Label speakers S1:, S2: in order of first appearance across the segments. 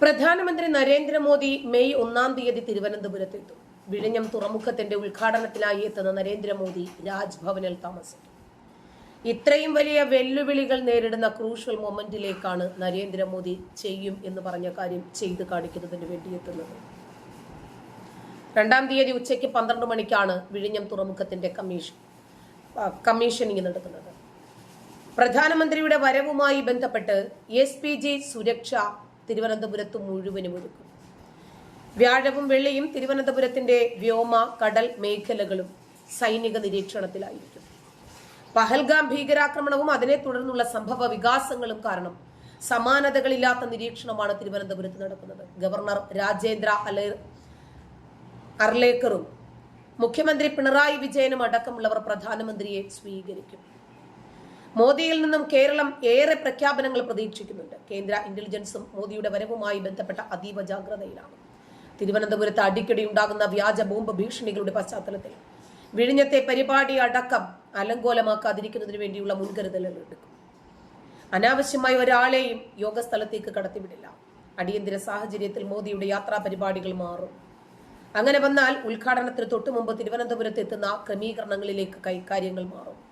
S1: പ്രധാനമന്ത്രി നരേന്ദ്രമോദി മെയ് ഒന്നാം തീയതി തിരുവനന്തപുരത്തെത്തും. വിഴിഞ്ഞം തുറമുഖത്തിന്റെ ഉദ്ഘാടനത്തിനായി എത്തുന്ന നരേന്ദ്രമോദി രാജ്ഭവനിൽ താമസിക്കും ഇത്രയും വലിയ വെല്ലുവിളികൾ നേരിടുന്ന ക്രൂഷ്യൽ മൊമെന്റിലേക്കാണ് നരേന്ദ്രമോദി ചെയ്യും എന്ന് പറഞ്ഞ കാര്യം ചെയ്തു കാണിക്കുന്നതിന് വേണ്ടി എത്തുന്നത്. രണ്ടാം തീയതി ഉച്ചയ്ക്ക് പന്ത്രണ്ട് മണിക്കാണ് വിഴിഞ്ഞം തുറമുഖത്തിന്റെ കമ്മീഷൻ കമ്മീഷനിങ് നടക്കുന്നത്. പ്രധാനമന്ത്രിയുടെ വരവുമായി ബന്ധപ്പെട്ട് എസ് പി ജി സുരക്ഷ തിരുവനന്തപുരത്ത് മുഴുവനും ഒരുക്കും. വ്യാഴവും വെള്ളിയും തിരുവനന്തപുരത്തിന്റെ വ്യോമ കടൽ മേഖലകളും സൈനിക നിരീക്ഷണത്തിലായിരിക്കും. പഹൽഗാം ഭീകരാക്രമണവും അതിനെ തുടർന്നുള്ള സംഭവ വികാസങ്ങളും കാരണം സമാനതകളില്ലാത്ത നിരീക്ഷണമാണ് തിരുവനന്തപുരത്ത് നടക്കുന്നത്. ഗവർണർ രാജേന്ദ്ര അലേ അർലേക്കറും മുഖ്യമന്ത്രി പിണറായി വിജയനും അടക്കമുള്ളവർ പ്രധാനമന്ത്രിയെ സ്വീകരിക്കും. മോദിയിൽ നിന്നും കേരളം ഏറെ പ്രഖ്യാപനങ്ങൾ പ്രതീക്ഷിക്കുന്നുണ്ട്. കേന്ദ്ര ഇന്റലിജൻസും മോദിയുടെ വരവുമായി ബന്ധപ്പെട്ട അതീവ ജാഗ്രതയിലാണ്. തിരുവനന്തപുരത്ത് അടിക്കടി ഉണ്ടാകുന്ന വ്യാജ ബോംബ് ഭീഷണികളുടെ പശ്ചാത്തലത്തിൽ വിഴിഞ്ഞത്തെ പരിപാടി അടക്കം അലങ്കോലമാക്കാതിരിക്കുന്നതിന് വേണ്ടിയുള്ള മുൻകരുതലുകൾ എടുക്കും. അനാവശ്യമായി ഒരാളെയും യോഗസ്ഥലത്തേക്ക് കടത്തിവിടില്ല. അടിയന്തര സാഹചര്യത്തിൽ മോദിയുടെ യാത്രാ പരിപാടികൾ മാറും. അങ്ങനെ വന്നാൽ ഉദ്ഘാടനത്തിന് തൊട്ടു മുമ്പ് തിരുവനന്തപുരത്ത് എത്തുന്ന ക്രമീകരണങ്ങളിലേക്ക് കൈകാര്യങ്ങൾ മാറും.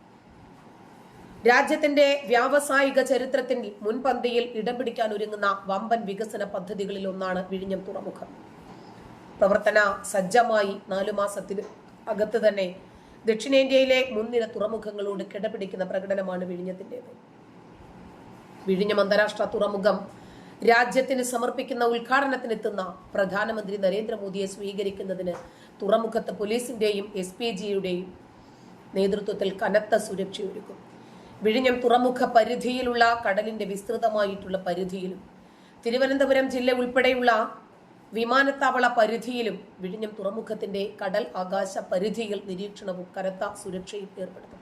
S1: രാജ്യത്തിന്റെ വ്യാവസായിക ചരിത്രത്തിൽ മുൻപന്തിയിൽ ഇടം പിടിക്കാൻ ഒരുങ്ങുന്ന വമ്പൻ വികസന പദ്ധതികളിൽ ഒന്നാണ് വിഴിഞ്ഞം തുറമുഖം. പ്രവർത്തന സജ്ജമായി നാലു മാസത്തിന് അകത്ത് തന്നെ ദക്ഷിണേന്ത്യയിലെ മുൻനിര തുറമുഖങ്ങളോട് കിടപിടിക്കുന്ന പ്രകടനമാണ് വിഴിഞ്ഞത്തിന്റെത്. വിഴിഞ്ഞം അന്താരാഷ്ട്ര തുറമുഖം രാജ്യത്തിന് സമർപ്പിക്കുന്ന ഉദ്ഘാടനത്തിനെത്തുന്ന പ്രധാനമന്ത്രി നരേന്ദ്രമോദിയെ സ്വീകരിക്കുന്നതിന് തുറമുഖത്ത് പോലീസിന്റെയും എസ് പി ജിയുടെയും നേതൃത്വത്തിൽ കനത്ത സുരക്ഷയൊരുക്കും. വിഴിഞ്ഞം തുറമുഖ പരിധിയിലുള്ള കടലിന്റെ വിസ്തൃതമായിട്ടുള്ള പരിധിയിലും തിരുവനന്തപുരം ജില്ല ഉൾപ്പെടെയുള്ള വിമാനത്താവള പരിധിയിലും വിഴിഞ്ഞം തുറമുഖത്തിന്റെ കടൽ ആകാശ പരിധിയിൽ നിരീക്ഷണവും കനത്ത സുരക്ഷയും ഏർപ്പെടുത്തും.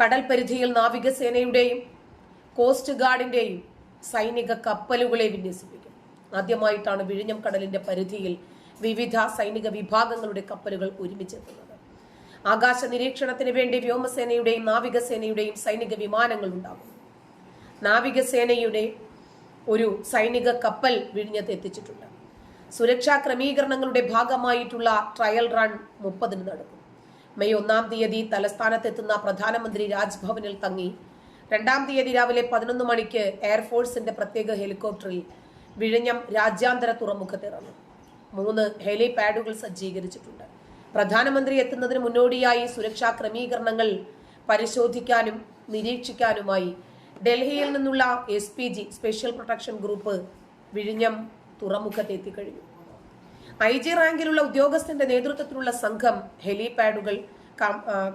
S1: കടൽ പരിധിയിൽ നാവികസേനയുടെയും കോസ്റ്റ് ഗാർഡിന്റെയും സൈനിക കപ്പലുകളെ വിന്യസിപ്പിക്കും. ആദ്യമായിട്ടാണ് വിഴിഞ്ഞം കടലിന്റെ പരിധിയിൽ വിവിധ സൈനിക വിഭാഗങ്ങളുടെ കപ്പലുകൾ ഒരുമിച്ചെത്തുന്നത്. ആകാശ നിരീക്ഷണത്തിന് വേണ്ടി വ്യോമസേനയുടെയും നാവികസേനയുടെയും സൈനിക വിമാനങ്ങൾ ഉണ്ടാകും. നാവികസേനയുടെ ഒരു സൈനിക കപ്പൽ വിഴിഞ്ഞത്ത് എത്തിച്ചിട്ടുണ്ട്. സുരക്ഷാ ക്രമീകരണങ്ങളുടെ ഭാഗമായിട്ടുള്ള ട്രയൽ റൺ മുപ്പതിന് നടക്കും. മെയ് ഒന്നാം തീയതി തലസ്ഥാനത്തെത്തുന്ന പ്രധാനമന്ത്രി രാജ്ഭവനിൽ തങ്ങി രണ്ടാം തീയതി രാവിലെ പതിനൊന്ന് മണിക്ക് എയർഫോഴ്സിന്റെ പ്രത്യേക ഹെലികോപ്റ്ററിൽ വിഴിഞ്ഞം രാജ്യാന്തര തുറമുഖത്തിറങ്ങും മൂന്ന് ഹെലിപാഡുകൾ സജ്ജീകരിച്ചിട്ടുണ്ട്. പ്രധാനമന്ത്രി എത്തുന്നതിന് മുന്നോടിയായി സുരക്ഷാ ക്രമീകരണങ്ങൾ പരിശോധിക്കാനും നിരീക്ഷിക്കാനുമായി ഡൽഹിയിൽ നിന്നുള്ള S P G special protection group വിഴിഞ്ഞം തുറമുഖത്ത് എത്തിക്കഴിഞ്ഞു ഐ ജി റാങ്കിലുള്ള ഉദ്യോഗസ്ഥന്റെ നേതൃത്വത്തിലുള്ള സംഘം ഹെലിപാഡുകൾ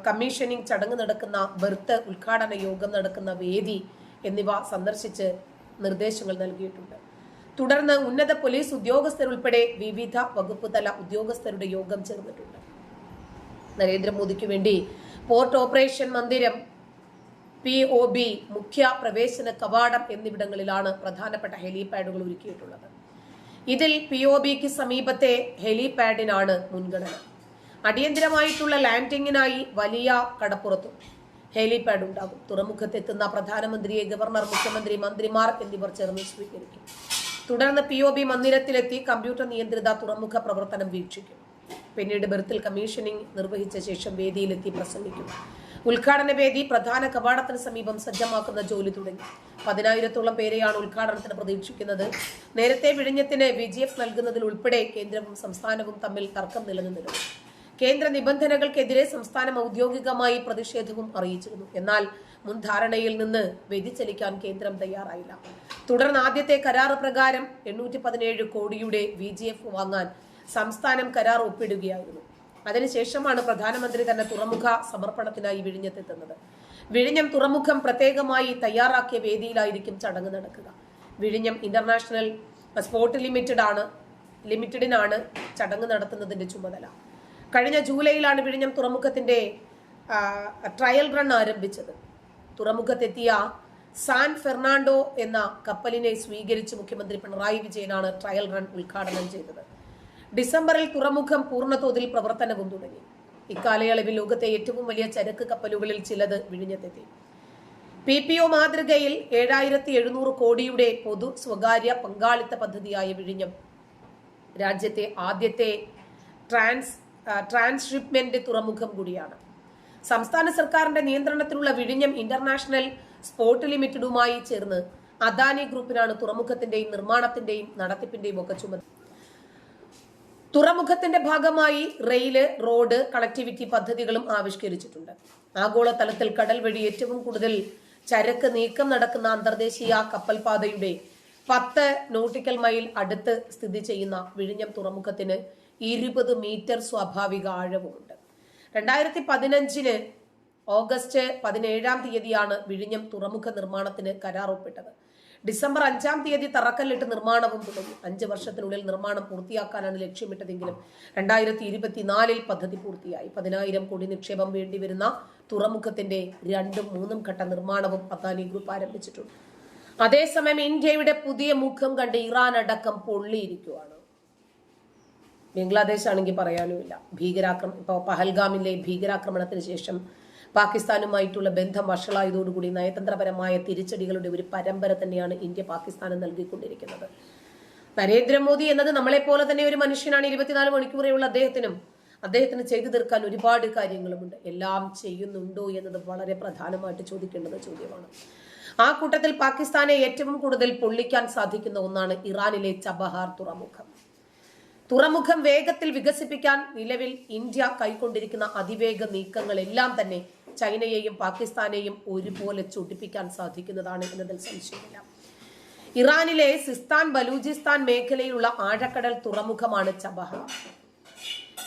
S1: കമ്മീഷനിങ് ചടങ്ങ് നടക്കുന്ന ബർത്ത് ഉദ്ഘാടന യോഗം നടക്കുന്ന വേദി എന്നിവ സന്ദർശിച്ച് നിർദ്ദേശങ്ങൾ നൽകിയിട്ടുണ്ട്. തുടർന്ന് ഉന്നത പോലീസ് ഉദ്യോഗസ്ഥരുൾപ്പെടെ വിവിധ വകുപ്പ് തല ഉദ്യോഗസ്ഥരുടെ യോഗം ചേർന്നിട്ടുണ്ട്. നരേന്ദ്രമോദിക്ക് വേണ്ടി പോർട്ട് ഓപ്പറേഷൻ മന്ദിരം പി ഒ ബി മുഖ്യ പ്രവേശന കവാടം എന്നിവിടങ്ങളിലാണ് പ്രധാനപ്പെട്ട ഹെലിപാഡുകൾ ഒരുക്കിയിട്ടുള്ളത്. ഇതിൽ പി ഒ ബിക്ക് സമീപത്തെ ഹെലിപാഡിനാണ് മുൻഗണന. അടിയന്തരമായിട്ടുള്ള ലാൻഡിങ്ങിനായി വലിയ കടപ്പുറത്തും ഹെലിപാഡ് ഉണ്ടാകും. തുറമുഖത്തെത്തുന്ന പ്രധാനമന്ത്രിയെ ഗവർണർ മുഖ്യമന്ത്രി മന്ത്രിമാർ എന്നിവർ ചേർന്ന് സ്വീകരിക്കും. തുടർന്ന് പി ഒ ബി മന്ദിരത്തിലെത്തി കമ്പ്യൂട്ടർ നിയന്ത്രിത തുറമുഖ പ്രവർത്തനം വീക്ഷിക്കും. പിന്നീട് ബെർത്തിൽ കമ്മീഷനിംഗ് നിർവഹിച്ച ശേഷം വേദിയിലെത്തി പ്രസംഗിക്കും. ഉദ്ഘാടന വേദി പ്രധാന കവാടത്തിന് സമീപം സജ്ജമാക്കുന്ന ജോലി തുടങ്ങി. പതിനായിരത്തോളം പേരെയാണ് ഉദ്ഘാടനത്തിന് പ്രതീക്ഷിക്കുന്നത്. നേരത്തെ വിഴിഞ്ഞത്തിന് വി ജി എഫ് നൽകുന്നതിൽ ഉൾപ്പെടെ കേന്ദ്രവും സംസ്ഥാനവും തമ്മിൽ തർക്കം നിലനിന്നിരുന്നു. കേന്ദ്ര നിബന്ധനകൾക്കെതിരെ സംസ്ഥാനം ഔദ്യോഗികമായി പ്രതിഷേധവും അറിയിച്ചിരുന്നു. എന്നാൽ മുൻ ധാരണയിൽ നിന്ന് വ്യതിചലിക്കാൻ കേന്ദ്രം തയ്യാറായില്ല. തുടർന്ന് ആദ്യത്തെ കരാറ് പ്രകാരം എണ്ണൂറ്റി പതിനേഴ് കോടിയുടെ വി വാങ്ങാൻ സംസ്ഥാനം കരാർ ഒപ്പിടുകയായിരുന്നു. അതിനുശേഷമാണ് പ്രധാനമന്ത്രി തന്നെ തുറമുഖ സമർപ്പണത്തിനായി വിഴിഞ്ഞത്തെത്തുന്നത്. വിഴിഞ്ഞം തുറമുഖം പ്രത്യേകമായി തയ്യാറാക്കിയ വേദിയിലായിരിക്കും ചടങ്ങ് നടക്കുക. വിഴിഞ്ഞം ഇന്റർനാഷണൽ സ്പോർട്ട് ലിമിറ്റഡ് ആണ് ലിമിറ്റഡിനാണ് ചടങ്ങ് നടത്തുന്നതിന്റെ ചുമതല. കഴിഞ്ഞ ജൂലൈയിലാണ് വിഴിഞ്ഞം തുറമുഖത്തിന്റെ ട്രയൽ റൺ ആരംഭിച്ചത്. തുറമുഖത്തെത്തിയ സാൻ ഫെർണാണ്ടോ എന്ന കപ്പലിനെ സ്വീകരിച്ച് മുഖ്യമന്ത്രി പിണറായി വിജയനാണ് ട്രയൽ റൺ ഉദ്ഘാടനം ചെയ്തത്. ഡിസംബറിൽ തുറമുഖം പൂർണതോതിൽ പ്രവർത്തനവും തുടങ്ങി. ഇക്കാലയളവിൽ ലോകത്തെ ഏറ്റവും വലിയ ചരക്ക് കപ്പലുകളിൽ ചിലത് വിഴിഞ്ഞത്തെത്തി. പി പി ഒ മാതൃകയിൽ ഏഴായിരത്തി എഴുന്നൂറ് കോടിയുടെ പൊതു സ്വകാര്യ പങ്കാളിത്ത പദ്ധതിയായ വിഴിഞ്ഞം. രാജ്യത്തെ ആദ്യത്തെ ട്രാൻസ് ട്രാൻസ്ഷിപ്മെന്റ് തുറമുഖം കൂടിയാണ്. സംസ്ഥാന സർക്കാരിന്റെ നിയന്ത്രണത്തിലുള്ള വിഴിഞ്ഞം ഇന്റർനാഷണൽ സ്പോർട്ട് ലിമിറ്റഡുമായി ചേർന്ന് അദാനി ഗ്രൂപ്പിനാണ് തുറമുഖത്തിന്റെയും നിർമ്മാണത്തിന്റെയും നടത്തിപ്പിന്റെയും ഒക്കെ ചുമതല. തുറമുഖത്തിന്റെ ഭാഗമായി റെയിൽ റോഡ് കണക്ടിവിറ്റി പദ്ധതികളും ആവിഷ്കരിച്ചിട്ടുണ്ട്. ആഗോളതലത്തിൽ കടൽ വഴി ഏറ്റവും കൂടുതൽ ചരക്ക് നീക്കം നടക്കുന്ന അന്തർദേശീയ കപ്പൽപാതയുടെ പത്ത് നോട്ടിക്കൽ മൈൽ അടുത്ത് സ്ഥിതി ചെയ്യുന്ന വിഴിഞ്ഞം തുറമുഖത്തിന് ഇരുപത് മീറ്റർ സ്വാഭാവിക ആഴവുമുണ്ട്. രണ്ടായിരത്തി പതിനഞ്ചിന് ഓഗസ്റ്റ് പതിനേഴാം തീയതിയാണ് വിഴിഞ്ഞം തുറമുഖ നിർമ്മാണത്തിന് കരാർ ഒപ്പിട്ടത് ഡിസംബർ അഞ്ചാം തീയതി തറക്കല്ലിട്ട് നിർമ്മാണവും തുടങ്ങി. അഞ്ച് വർഷത്തിനുള്ളിൽ നിർമ്മാണം പൂർത്തിയാക്കാനാണ് ലക്ഷ്യമിട്ടതെങ്കിലും രണ്ടായിരത്തി ഇരുപത്തിനാലിൽ പദ്ധതി പൂർത്തിയായി. പതിനായിരം കോടി നിക്ഷേപം വേണ്ടിവരുന്ന തുറമുഖത്തിന്റെ രണ്ടും മൂന്നും ഘട്ട നിർമ്മാണവും അദാനി ഗ്രൂപ്പ് ആരംഭിച്ചിട്ടുണ്ട്. അതേസമയം ഇന്ത്യയുടെ പുതിയ മുഖം കണ്ട് ഇറാൻ അടക്കം പൊള്ളിയിരിക്കുവാണ് ബംഗ്ലാദേശ് ആണെങ്കിൽ പറയാനുമില്ല. ഭീകരാക്രമ ഇപ്പോൾ പഹൽഗാമിലെ ഭീകരാക്രമണത്തിന് ശേഷം പാകിസ്ഥാനുമായിട്ടുള്ള ബന്ധം വഷളായതോടുകൂടി നയതന്ത്രപരമായ തിരിച്ചടികളുടെ ഒരു പരമ്പര തന്നെയാണ് ഇന്ത്യ പാകിസ്ഥാന് നൽകിക്കൊണ്ടിരിക്കുന്നത്. നരേന്ദ്രമോദി എന്നത് നമ്മളെപ്പോലെ തന്നെ ഒരു മനുഷ്യനാണ്. ഇരുപത്തിനാല് മണിക്കൂറേയുള്ള അദ്ദേഹത്തിനും അദ്ദേഹത്തിന് ചെയ്തു തീർക്കാൻ ഒരുപാട് കാര്യങ്ങളുമുണ്ട്. എല്ലാം ചെയ്യുന്നുണ്ടോ എന്നത് വളരെ പ്രധാനമായിട്ട് ചോദിക്കേണ്ടുന്ന ചോദ്യമാണ്. ആ കൂട്ടത്തിൽ പാകിസ്ഥാനെ ഏറ്റവും കൂടുതൽ പൊള്ളിക്കാൻ സാധിക്കുന്ന ഒന്നാണ് ഇറാനിലെ ചബഹാർ തുറമുഖം. തുറമുഖം വേഗത്തിൽ വികസിപ്പിക്കാൻ നിലവിൽ ഇന്ത്യ കൈക്കൊണ്ടിരിക്കുന്ന അതിവേഗ നീക്കങ്ങളെല്ലാം തന്നെ ചൈനയെയും പാകിസ്ഥാനെയും ഒരുപോലെ ചൊടിപ്പിക്കാൻ സാധിക്കുന്നതാണ് എന്നതിൽ സംശയമില്ല. ഇറാനിലെ സിസ്താൻ ബലൂചിസ്ഥാൻ മേഖലയിലുള്ള ആഴക്കടൽ തുറമുഖമാണ് ചബഹ.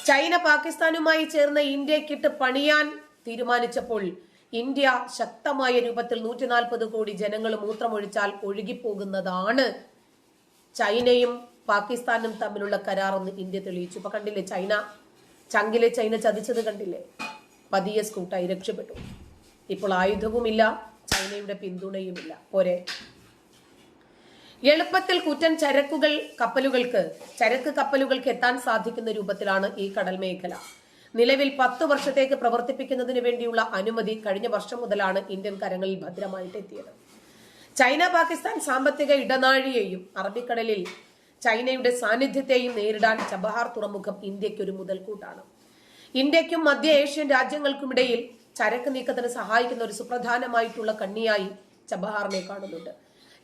S1: ചൈന പാകിസ്ഥാനുമായി ചേർന്ന് ഇന്ത്യക്കിട്ട് പണിയാൻ തീരുമാനിച്ചപ്പോൾ ഇന്ത്യ ശക്തമായ രൂപത്തിൽ നൂറ്റി നാൽപ്പത് കോടി ജനങ്ങൾ മൂത്രമൊഴിച്ചാൽ ഒഴുകിപ്പോകുന്നതാണ് ചൈനയും പാകിസ്ഥാനും തമ്മിലുള്ള കരാറെന്ന് ഇന്ത്യ തെളിയിച്ചു. ഇപ്പൊ കണ്ടില്ലേ ചൈന? ചങ്കിലെ ചൈന ചതിച്ചത് കണ്ടില്ലേ? പതിയെ സ്കൂട്ടായി രക്ഷപ്പെട്ടു. ഇപ്പോൾ ആയുധവുമില്ല ചൈനയുടെ പിന്തുണയുമില്ല. പോരെ. എളുപ്പത്തിൽ കുറ്റൻ ചരക്കുകൾ കപ്പലുകൾക്ക് ചരക്ക് കപ്പലുകൾക്ക് എത്താൻ സാധിക്കുന്ന രൂപത്തിലാണ് ഈ കടൽ മേഖല. നിലവിൽ പത്ത് വർഷത്തേക്ക് പ്രവർത്തിപ്പിക്കുന്നതിന് വേണ്ടിയുള്ള അനുമതി കഴിഞ്ഞ വർഷം മുതലാണ് ഇന്ത്യൻ കരങ്ങളിൽ ഭദ്രമായിട്ട് എത്തിയത്. ചൈന പാകിസ്ഥാൻ സാമ്പത്തിക ഇടനാഴിയെയും അറബിക്കടലിൽ ചൈനയുടെ സാന്നിധ്യത്തെയും നേരിടാൻ ചബഹാർ തുറമുഖം ഇന്ത്യയ്ക്കൊരു മുതൽക്കൂട്ടാണ്. ഇന്ത്യക്കും മധ്യ ഏഷ്യൻ രാജ്യങ്ങൾക്കുമിടയിൽ ചരക്ക് നീക്കത്തിന് സഹായിക്കുന്ന ഒരു സുപ്രധാനമായിട്ടുള്ള കണ്ണിയായി ചബഹാറിനെ കാണുന്നുണ്ട്.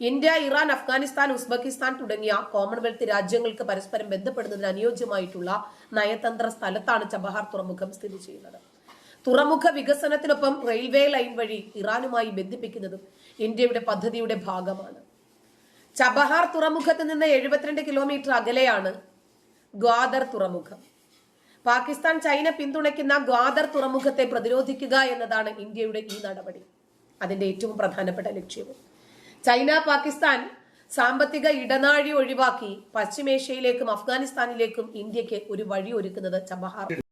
S1: ഇന്ത്യ ഇറാൻ അഫ്ഗാനിസ്ഥാൻ ഉസ്ബെക്കിസ്ഥാൻ തുടങ്ങിയ കോമൺവെൽത്ത് രാജ്യങ്ങൾക്ക് പരസ്പരം ബന്ധപ്പെടുന്നതിന് അനുയോജ്യമായിട്ടുള്ള നയതന്ത്ര സ്ഥലത്താണ് ചബഹാർ തുറമുഖം സ്ഥിതി ചെയ്യുന്നത്. തുറമുഖ വികസനത്തിനൊപ്പം റെയിൽവേ ലൈൻ വഴി ഇറാനുമായി ബന്ധിപ്പിക്കുന്നതും ഇന്ത്യയുടെ പദ്ധതിയുടെ ഭാഗമാണ്. ചബഹാർ തുറമുഖത്ത് നിന്ന് എഴുപത്തിരണ്ട് കിലോമീറ്റർ അകലെയാണ് ഗ്വാദർ തുറമുഖം. പാകിസ്ഥാൻ ചൈന പിന്തുണയ്ക്കുന്ന ഗ്വാദർ തുറമുഖത്തെ പ്രതിരോധിക്കുക എന്നതാണ് ഇന്ത്യയുടെ ഈ നടപടി. അതിന്റെ ഏറ്റവും പ്രധാനപ്പെട്ട ലക്ഷ്യവും. ചൈന പാകിസ്ഥാൻ സാമ്പത്തിക ഇടനാഴി ഒഴിവാക്കി പശ്ചിമേഷ്യയിലേക്കും അഫ്ഗാനിസ്ഥാനിലേക്കും ഇന്ത്യയ്ക്ക് ഒരു വഴി ഒരുക്കുന്നത് ചബഹാർ.